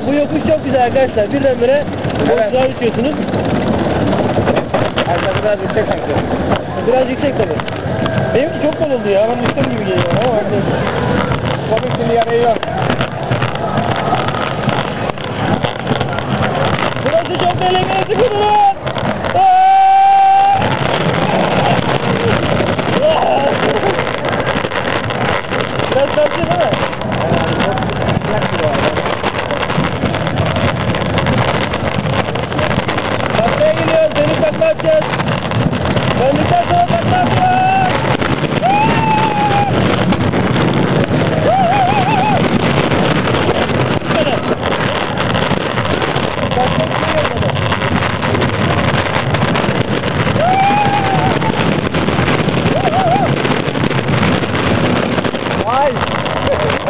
Bu yokuş çok güzel arkadaşlar. Birdenbire boşluğa düşüyorsunuz. Aşağıda biraz yüksek sanki. Biraz yüksek tabii. Benimki çok bol oldu ya. Ben düştüm gibi geliyor ama. Komik şimdi yarayı yok. Burası çok tehlikeli sıkı durun. Biraz çarpıyor değil mi? Buenas noches. Benditas otras gracias. ¡Ah! Nice.